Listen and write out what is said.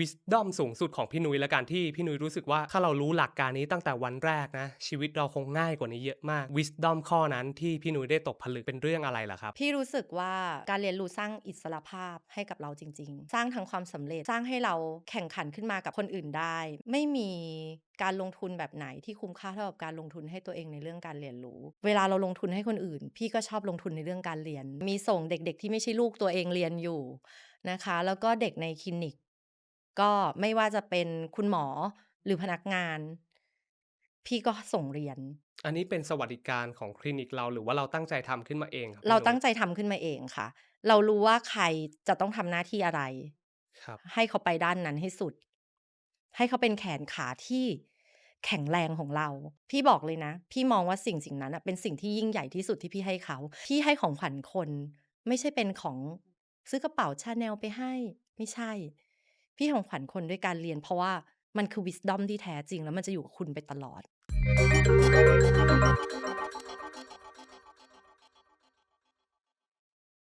wisdom สูงสุดของพี่นุ้ยและการที่พี่นุ้ยรู้สึกว่าถ้าเรารู้หลักการนี้ตั้งแต่วันแรกนะ ชีวิตเราคงง่ายกว่านี้เยอะมาก wisdom ข้อนั้นที่พี่นุ้ยได้ตกผลึกเป็นเรื่องอะไรล่ะครับ พี่รู้สึกว่าการเรียนรู้สร้างอิสรภาพให้กับเราจริง ๆ สร้างทั้งความสำเร็จสร้างให้เราแข่งขันขึ้นมากับคนอื่นได้ ไม่มีการลงทุนแบบไหนที่คุ้มค่าเท่ากับการลงทุนให้ตัวเองในเรื่องการเรียนรู้ เวลาเราลงทุนให้คนอื่น พี่ก็ชอบลงทุนในเรื่องการเรียน มีส่งเด็กๆ ที่ไม่ใช่ลูกตัวเองเรียนอยู่นะคะ แล้วก็เด็กในคลินิก ก็ไม่ว่าจะเป็นคุณหมอหรือพนักงาน พี่ก็ส่งเรียน อันนี้เป็นสวัสดิการของคลินิกเราหรือว่าเราตั้งใจทำขึ้นมาเองครับเราพี่นุ้ยตั้งใจทำขึ้นมาเองค่ะ เรารู้ว่าใครจะต้องทำหน้าที่อะไรครับ ให้เขาไปด้านนั้นให้สุด ให้เขาเป็นแขนขาที่แข็งแรงของเรา พี่บอกเลยนะ พี่มองว่าสิ่งสิ่งนั้นน่ะเป็นสิ่งที่ยิ่งใหญ่ที่สุดที่พี่ให้เขาพี่ให้ของขวัญคน ไม่ใช่เป็นของซื้อกระเป๋า Chanel ไปให้ ไม่ใช่ พี่ของขวัญคนด้วยการเรียน เพราะว่ามันคือ wisdom ที่แท้จริง แล้วมันจะอยู่กับคุณไปตลอด